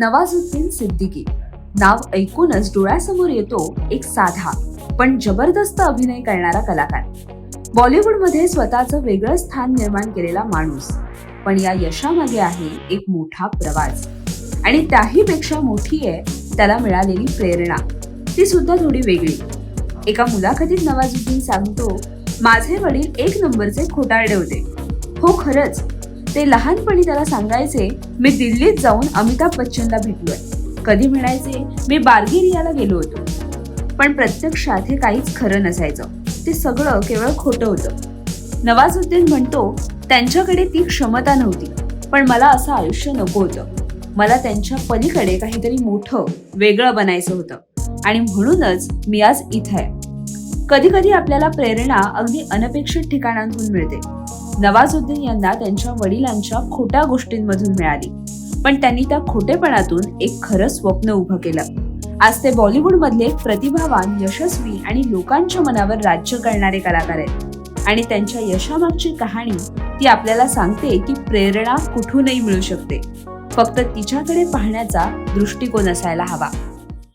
नवाजुद्दीन सिद्दीकी. नाव ऐकूनच डोळ्यासमोर येतो एक साधा पण जबरदस्त अभिनय करणारा कलाकार. बॉलिवूडमध्ये स्वतःचं वेगळं स्थान निर्माण केलेला माणूस पण या यशामागे आहे एक मोठा प्रवास. आणि त्याही पेक्षा मोठी आहे त्याला मिळालेली प्रेरणा. ती सुद्धा थोडी वेगळी. एका मुलाखतीत नवाजुद्दीन सांगतो माझे वडील एक नंबरचे खोटारडे होते. हो खरंच. ते लहानपणी त्याला सांगायचे मी दिल्लीत जाऊन अमिताभ बच्चनला भेटलोय. कधी म्हणायचे? मी बार्गेरियाला गेलो होतो. पण प्रत्यक्षात हे काहीच खरं नसायचं. ते सगळं केवळ खोटं होतं. नवाजुद्दीन म्हणतो त्यांच्याकडे ती क्षमता नव्हती पण मला असं आयुष्य नको होतं. मला त्यांच्या पलीकडे काहीतरी मोठं वेगळं बनायचं होतं. आणि म्हणूनच मी आज इथं आहे. कधी कधी आपल्याला प्रेरणा अगदी अनपेक्षित ठिकाणांतून मिळते. नवाजुद्दीन यांना त्यांच्या वडिलांच्या खोट्या गोष्टींमधून मिळाली. पण त्यांनी त्या खोटेपणातून एक खरं स्वप्न उभं केलं. आज ते बॉलिवूडमधले एक प्रतिभावान यशस्वी आणि लोकांच्या मनावर राज्य करणारे कलाकार आहेत. आणि त्यांच्या यशामागची कहाणी ती आपल्याला सांगते की प्रेरणा कुठूनही मिळू शकते. फक्त तिच्याकडे पाहण्याचा दृष्टिकोन असायला हवा.